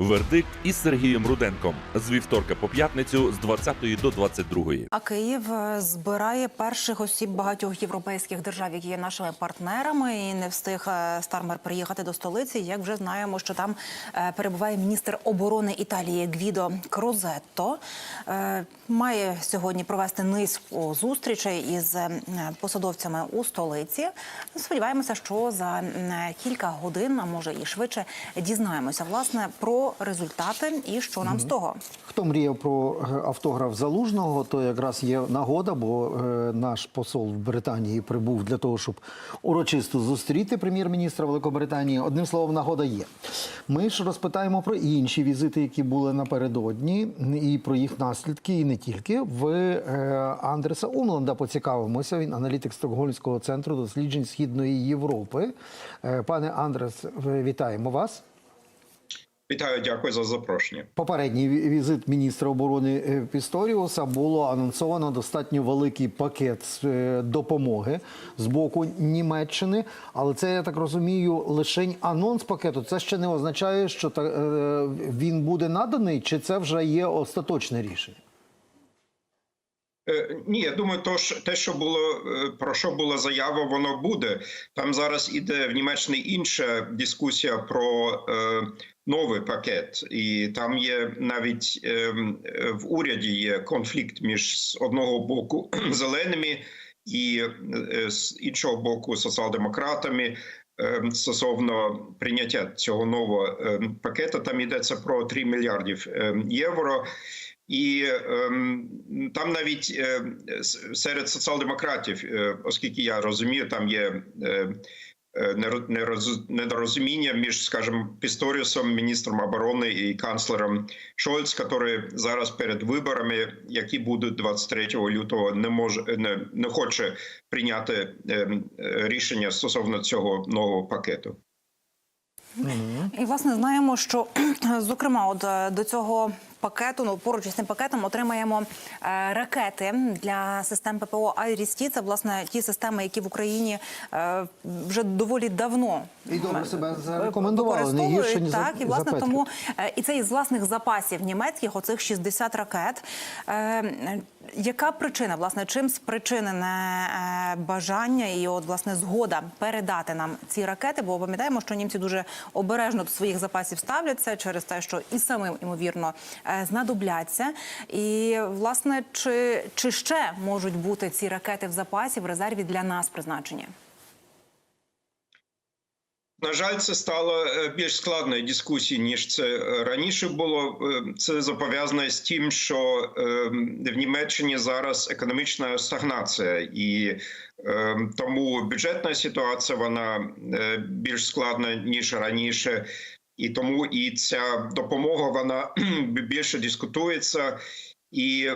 Вердикт із Сергієм Руденком з вівторка по п'ятницю з 20 до 22. А Київ е, збирає перших осіб багатьох європейських держав, які є нашими партнерами, і не встиг е, Стармер приїхати до столиці. Як вже знаємо, що там е, перебуває міністр оборони Італії Гвідо Крозетто. Має сьогодні провести низку зустрічей із посадовцями у столиці. Сподіваємося, що за кілька годин, а може і швидше, дізнаємося власне про результати і що нам з того. Хто мріяв про е, автограф залужного, то якраз є нагода, бо е, наш посол в Британії прибув для того, щоб урочисто зустріти прем'єр-міністра Великобританії. Одним словом, нагода є. Ми ж розпитаємо про інші візити, які були напередодні, і про їх наслідки, і не тільки. В е, Андреса Умланда поцікавимося. Він аналітик Стокгольмського центру досліджень Східної Європи. Пане Андрес, вітаємо вас. Вітаю, дякую за запрошення. Попередній візит міністра оборони е, Пісторіуса було анонсовано достатньо великий пакет е, допомоги з боку Німеччини. Але це я так розумію, лише анонс пакету. Це ще не означає, що е, він буде наданий, чи це вже є остаточне рішення. Ні, я думаю, то ж те, що було про що була заява, воно буде. Там зараз іде в Німеччині інша дискусія про е, новий пакет, і там є навіть е, е, в уряді є конфлікт між з одного боку зеленими і е, з іншого боку соціал-демократами. е, Стосовно прийняття цього нового е, пакету, там йдеться про 3 мільярдів е, євро. І ем, там навіть е, серед соціал-демократів, е, оскільки я розумію, там є е, е, недорозуміння між, скажем, Пісторіусом, міністром оборони і канцлером Шольц, який зараз перед виборами, які будуть 23 лютого, не може не, не хоче прийняти ем, е, рішення стосовно цього нового пакету. І власне знаємо, що зокрема, от е, до цього пакету, ну поруч із цим пакетом, отримаємо е, ракети для систем ППО Айрісті. Це власне ті системи, які в Україні е, вже доволі давно І добре себе зарекомендували, не гірше, використовують. ніж за- так, і власне за тому е, і це із власних запасів німецьких, оцих 60 ракет. Е, яка причина, власне, чим спричинене е, бажання і от власне згода передати нам ці ракети? Бо пам'ятаємо, що німці дуже обережно до своїх запасів ставляться через те, що і самим ймовірно е, знадобляться. І власне, чи, чи ще можуть бути ці ракети в запасі в резерві для нас призначені? На жаль, це стало е, більш складною дискусією, ніж це е, раніше було. Е, Це зобов'язано з тим, що в Німеччині зараз економічна стагнація, і тому бюджетна ситуація вона більш складна ніж раніше. І тому і ця допомога вона більше дискутується. І,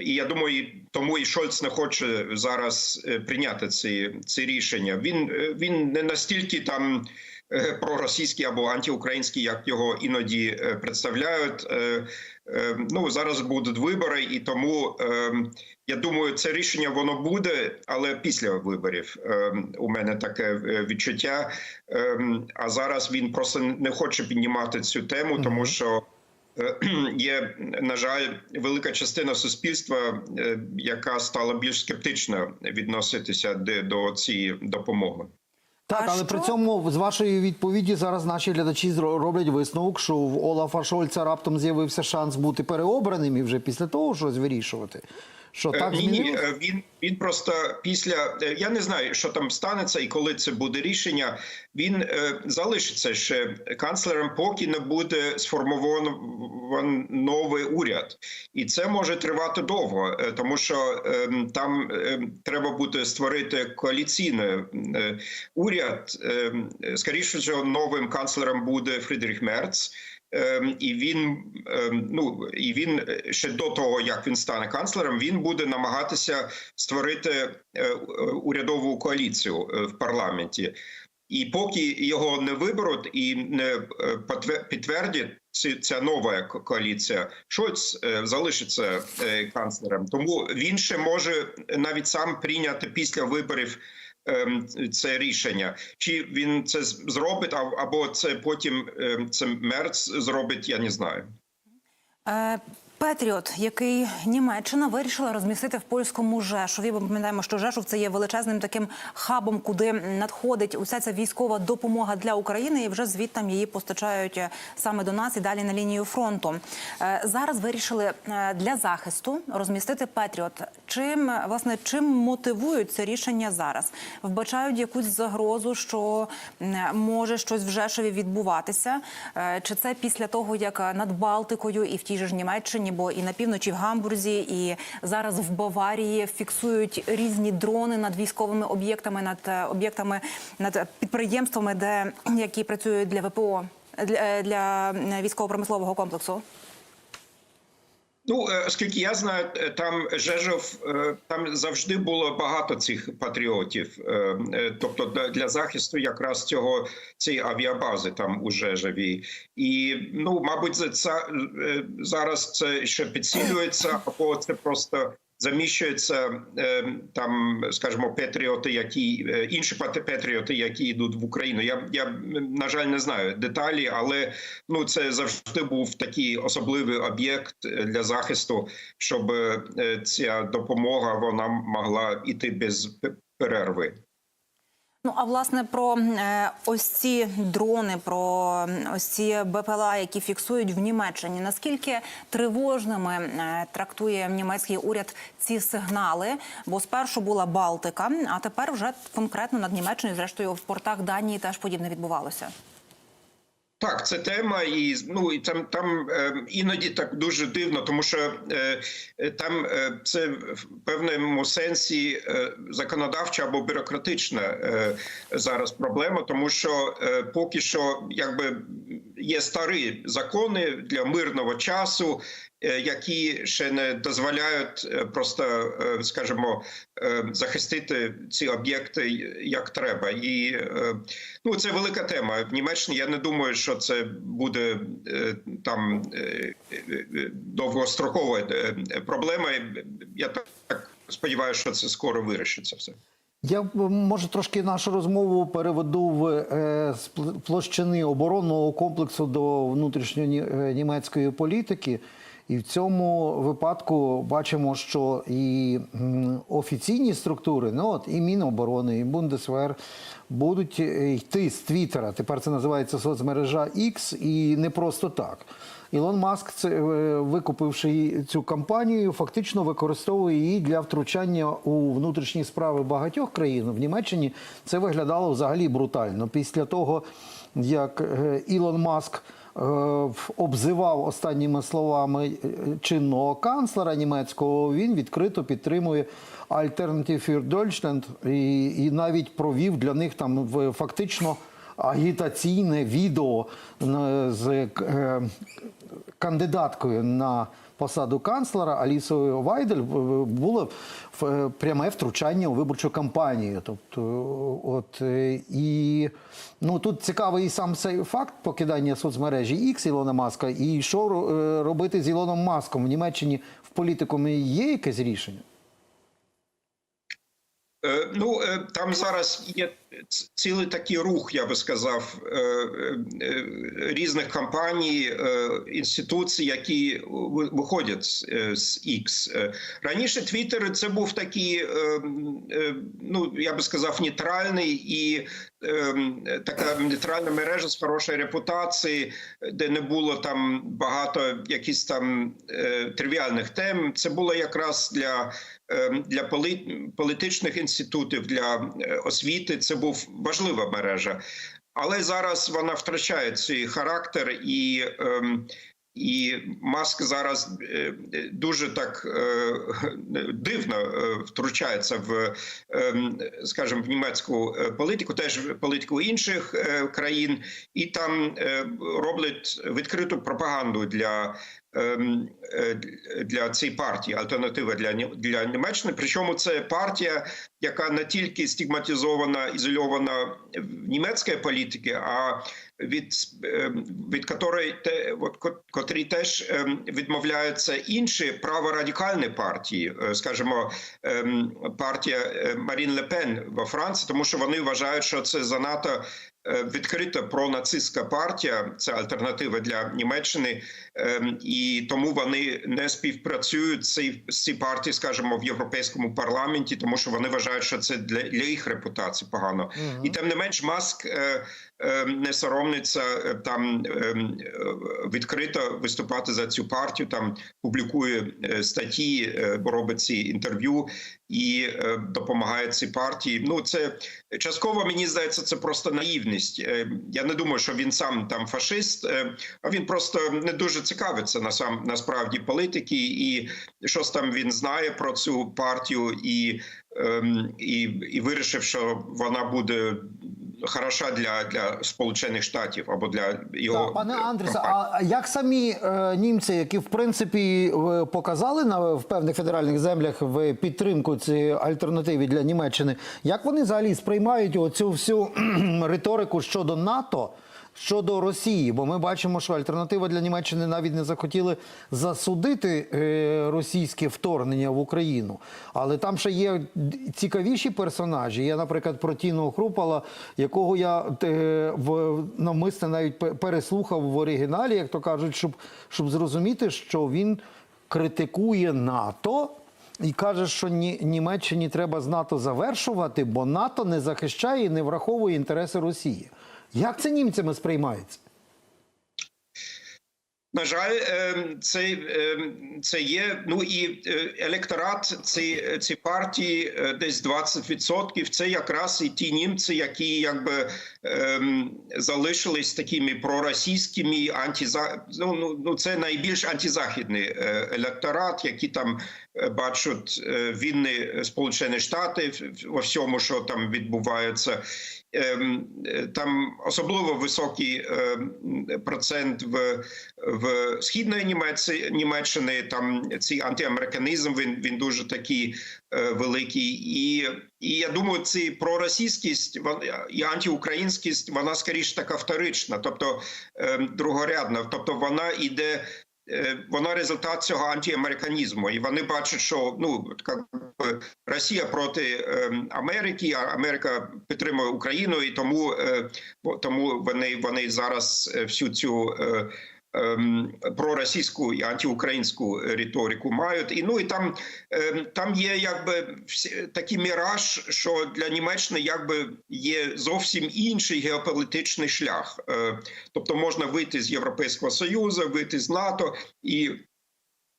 і я думаю, тому і Шольц не хоче зараз е, прийняти ці, ці рішення. Він, е, він не настільки там е, проросійський або антиукраїнський, як його іноді представляють. Ну зараз будуть вибори, і тому я думаю, це рішення воно буде, але після виборів у мене таке відчуття. Е, А зараз він просто не хоче піднімати цю тему, тому що. Е, Є, на жаль, велика частина суспільства, е, яка стала більш скептично відноситися де- до цієї допомоги. Так, А але при цьому з вашої відповіді зараз наші глядачі роблять висновок, що в Олафа Шольца раптом з'явився шанс бути переобраним і вже після того щось вирішувати. Що Е, так ні, е, він він просто після е, я не знаю, що там станеться і коли це буде рішення. Він е, залишиться ще канцлером, поки не буде сформовано новий уряд, і це може тривати довго, тому що е, там е, треба буде створити коаліційний е, уряд. Е, скоріше всього, новим канцлером буде Фрідріх Мерц. Ем, і він ем, ну і він е, ще до того, як він стане канцлером, він буде намагатися створити е, е, урядову коаліцію в парламенті. І поки його не виберуть і не підтвердять ця нова коаліція, Шольц залишиться канцлером. Тому він ще може навіть сам прийняти після виборів це рішення. Чи він це зробить, або це потім ем, це Мерц зробить, я не знаю. Петріот, який Німеччина вирішила розмістити в польському Жешові. Ми пам'ятаємо, що Жешов це є величезним таким хабом, куди надходить уся ця військова допомога для України, і вже звідтам її постачають е, саме до нас і далі на лінію фронту. Е, Зараз вирішили е, для захисту розмістити Петріот. Чим власне чим мотивують це рішення зараз? Вбачають якусь загрозу, що може щось в Жешові відбуватися? Чи це після того, як над Балтикою і в тій же ж Німеччині, бо і на півночі в Гамбурзі, і зараз в Баварії фіксують різні дрони над військовими об'єктами, над е, об'єктами, над підприємствами, де які працюють для ВПО для, е, для військово-промислового комплексу? Ну, е, оскільки я знаю, е, там Жежов, е, там завжди було багато цих патріотів. Тобто для- захисту якраз цього цієї авіабази там у Жежові. І ну, мабуть, це зараз це ще підсилюється, або це просто. Заміщуються е, там, скажімо, патріоти, які е, інші патріоти, які йдуть в Україну. Я я на жаль не знаю деталі, але ну це завжди був такий особливий об'єкт для захисту, щоб е, ця допомога вона могла йти без перерви. Ну а власне про е, ось ці дрони, про ось ці БПЛА, які фіксують в Німеччині. Наскільки тривожними е, трактує німецький уряд ці сигнали? Бо спершу була Балтика, а тепер вже конкретно над Німеччиною, зрештою в портах Данії теж подібне відбувалося. Так, це тема, і ну і там там е, іноді так дуже дивно, тому що е, е, там е, це в певному сенсі е, законодавча або бюрократична е, зараз проблема, тому що е, поки що якби є старі закони для мирного часу, які ще не дозволяють е, просто, е, скажімо, е, захистити ці об'єкти як треба. І е, ну це велика тема в Німеччині. Я не думаю, що це буде е, там е, е, довгострокова е, проблема. Я так сподіваюся, що це скоро вирішиться все. Я може трошки нашу розмову переведу в е, з площини оборонного комплексу до внутрішньонімецької політики. І в цьому випадку бачимо, що і офіційні структури, ну от і Міноборони, і Бундесвер будуть е, йти з Твіттера. Тепер це називається соцмережа X, і не просто так. Ілон Маск, це, е, викупивши цю кампанію, фактично використовує її для втручання у внутрішні справи багатьох країн. В Німеччині це виглядало взагалі брутально. Після того, як е, Ілон Маск обзивав останніми словами е, чинного канцлера німецького, він відкрито підтримує Alternative für Deutschland і, і навіть провів для них там фактично агітаційне відео е, з е, кандидаткою на посаду канцлера Алісою Вайдель було пряме втручання у виборчу кампанію. Тобто, от е, і ну тут цікавий сам цей факт покидання соцмережі X Ілона Маска, і що е, робити з Ілоном Маском в Німеччині в політикумі є якесь рішення? Е, Ну е, там зараз є цілий такий рух, я би сказав, е, різних компаній, інституцій, які виходять з- X. Раніше Twitter це був такий, е, е, ну я би сказав, нейтральний і така нейтральна мережа з хорошою репутацією, де не було там багато якісь там е, тривіальних тем. Це було якраз для е, для політичних інститутів, для е, освіти. Це був важлива мережа, але зараз вона втрачає цей характер і. І Маск зараз е, дуже так е, дивно е, втручається в, скажімо, в німецьку політику, теж в політику інших країн, і там роблять відкриту пропаганду для для цієї партії, альтернатива для для Німеччини. Причому це партія, яка не тільки стигматизована, ізольована в німецької політики, а від, ем, від котрої те, от, котрі теж ем, відмовляються інші праворадикальні партії, е, скажімо, ем, партія е, Марін Ле Пен во Франції, тому що вони вважають, що це занадто е, відкрита пронацистська партія, це альтернатива для Німеччини, ем, і тому вони не співпрацюють з цій- партії, цією партією, скажімо, в європейському парламенті, тому що вони вважають, що це для, для їх репутації погано. І тим не менш, маск е, е, не соромиться е, там е, е, відкрито виступати за цю партію. Там публікує е, статті, е, робить ці інтерв'ю і допомагає цій партії. Ну це частково мені здається, це просто наївність. Я не думаю, що він сам там фашист, а він просто не дуже цікавиться на сам насправді політики, і щось там він знає про цю партію, і, ем, і, і вирішив, що вона буде хороша для, для Сполучених Штатів або для його Так, пане Андреса. А як самі е, німці, які в принципі е, показали на в певних федеральних землях в підтримку цієї альтернативи для Німеччини, як вони взагалі сприймають оцю всю риторику щодо НАТО? Щодо Росії, бо ми бачимо, що альтернатива для Німеччини навіть не захотіли засудити е, російське вторгнення в Україну. Але там ще є цікавіші персонажі. Я, наприклад, про Тіну Хрупала, якого я е, навмисне навіть переслухав в оригіналі, як то кажуть, щоб, щоб зрозуміти, що він критикує НАТО. І каже, що Ні- Німеччині треба з НАТО завершувати, бо НАТО не захищає і не враховує інтереси Росії. Як це німцями сприймається? На жаль, ем, це, ем, це є. Ну і е, електорат ці, ці партії е, десь 20%. Це якраз і ті німці, які якби ем, залишились такими проросійськими, антиза... ну, ну, ну це найбільш антизахідний е, електорат, які там бачать війни Сполучені Штати во всьому, що там відбувається. Ем, е, Там особливо високий ем, процент в, в східної Німеччини. Там цей антиамериканізм він, він дуже такий е, великий. І, і я думаю, ці проросійськість і антиукраїнськість вона скоріш така вторична, тобто ем, другорядна. Тобто вона йде. Е, Вона результат цього антиамериканізму, і вони бачать, що ну Росія проти ем, Америки, а Америка підтримує Україну, і тому е, тому вони вони зараз е, всю цю проросійську і антиукраїнську риторику мають. І ну і там, ем, там є якби такий міраж, що для Німеччини якби є зовсім інший геополітичний шлях. Е, тобто можна вийти з Європейського Союзу, вийти з НАТО і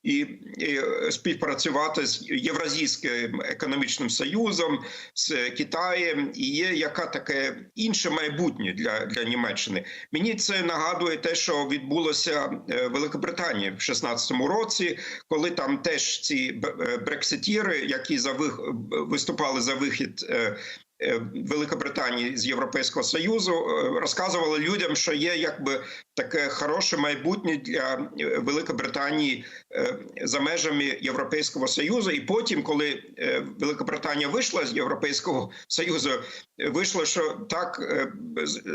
і, і співпрацювати з Євразійським економічним союзом, з Китаєм, і є яка таке інше майбутнє для, для Німеччини. Мені це нагадує те, що відбулося е, в Великобританії в 16-му році, коли там теж ці е, брекситіри, які за вих... виступали за вихід. Е, Великобританії з Європейського союзу е, розказували людям, що є якби таке хороше майбутнє для е, Великобританії за межами Європейського союзу. І потім, коли Великобританія вийшла з Європейського союзу, вийшло, що так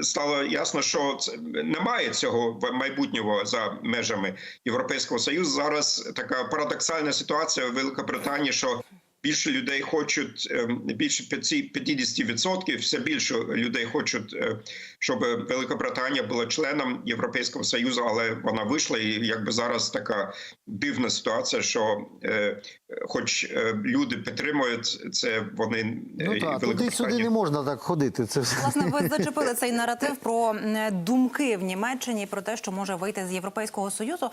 стало ясно, що немає цього майбутнього за межами Європейського союзу. Зараз така парадоксальна ситуація в Великобританії, що Більше людей хочуть ем, більше 50% все більше людей хочуть, е, щоб Великобританія була членом Європейського союзу, але вона вийшла, і якби зараз така дивна ситуація, що е, хоч е, люди підтримують це, вони Ну так, туди сюди не можна так ходити. Це все. Власне, ви зачепили цей наратив про думки в Німеччині про те, що може вийти з Європейського союзу.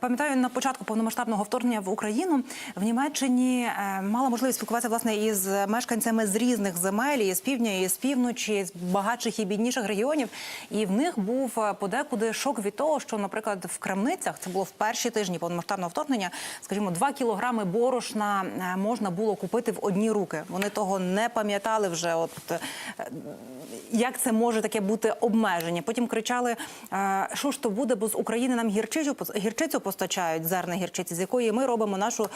Пам'ятаю, на початку повномасштабного вторгнення в Україну в Німеччині е, мала можливість спілкуватися власне із мешканцями з різних земель, і з півдня, і з півночі, з багатших і бідніших регіонів. І в них був е, подекуди шок від того, що, наприклад, в крамницях це було в перші тижні повномасштабного вторгнення. Скажімо, 2 кілограми борошна е, можна було купити в одні руки. Вони того не пам'ятали вже. От е, як це може таке бути обмеження? Потім кричали, що ж то буде, бо з України нам гірчицю гірчицю постачають зерна гірчиці, з якої ми робимо нашу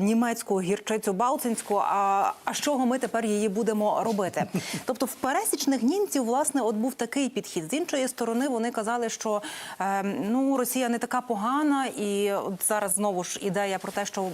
німецьку гірчицю балтинську. А, а з чого ми тепер її будемо робити? Тобто, в пересічних німців власне от був такий підхід. З іншої сторони, вони казали, що е, ну Росія не така погана, і от зараз знову ж ідея про те, що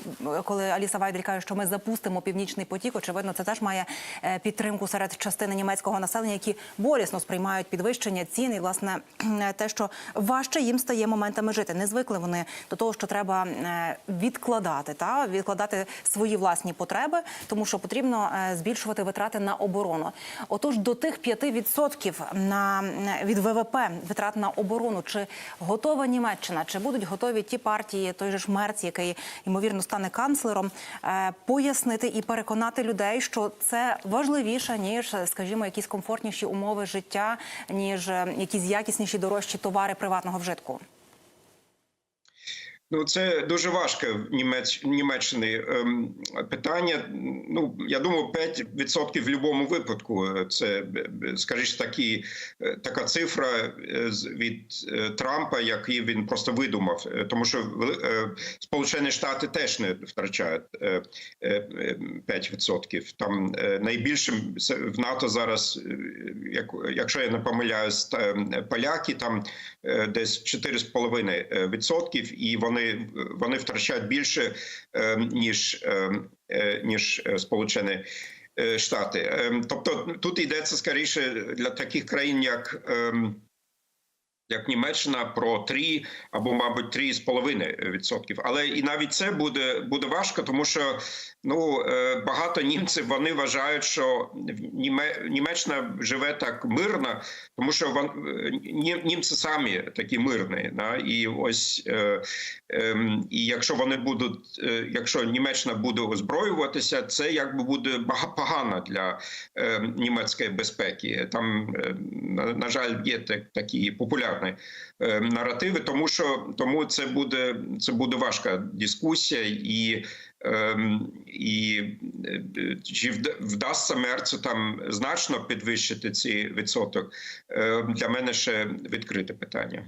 коли Аліса Вайдель каже, що ми запустимо північний потік, очевидно, це теж має е, підтримку серед частини німецького населення, які болісно сприймають підвищення цін і власне те, що важче їм стає моментами жити. Не звикли вони до того, що треба е, відкладати та відкладати свої власні потреби, тому що потрібно е, збільшувати витрати на оборону. Отож, до тих 5% на е, від ВВП витрат на оборону, чи готова Німеччина, чи будуть готові ті партії, той же ж Мерц, який ймовірно стане канцлером, е, пояснити і переконати людей, що це важливіше ніж, скажімо, якісь комфортніші умови життя, ніж якісь якісніші дорожчі товари приватного вжитку. Ну, це дуже важке в Німеч... Німеччині ем, питання. Ну, я думаю, 5% в будь-якому випадку. Це, скажімо, такі, е, така цифра е, від е, Трампа, який він просто видумав. Е, Тому що е, Сполучені Штати теж не втрачають е, е, е, 5%. Там е, найбільшим в НАТО зараз, е, як, якщо я не помиляюсь, е, поляки там е, десь 4,5%, і вони, вони втрачають більше, е, ніж, е, е, ніж Сполучені Штати. Тобто тут йдеться скоріше для таких країн, як. Як Німеччина про 3 або, мабуть, 3,5%. Але і навіть це буде буде важко, тому що ну е, багато німців вони вважають, що Німе- Німеччина живе так мирно, тому що е, німці самі такі мирні. Да? І ось е, ем, і якщо вони будуть, е, якщо Німеччина буде озброюватися, це якби буде погано для е, німецької безпеки. Там е, на, на жаль є так, такі популярні е, наративи, тому що тому це буде це буде важка дискусія і. Ем, І е, чи вдасться мерцю там значно підвищити цей відсоток? Е, Для мене ще відкрите питання.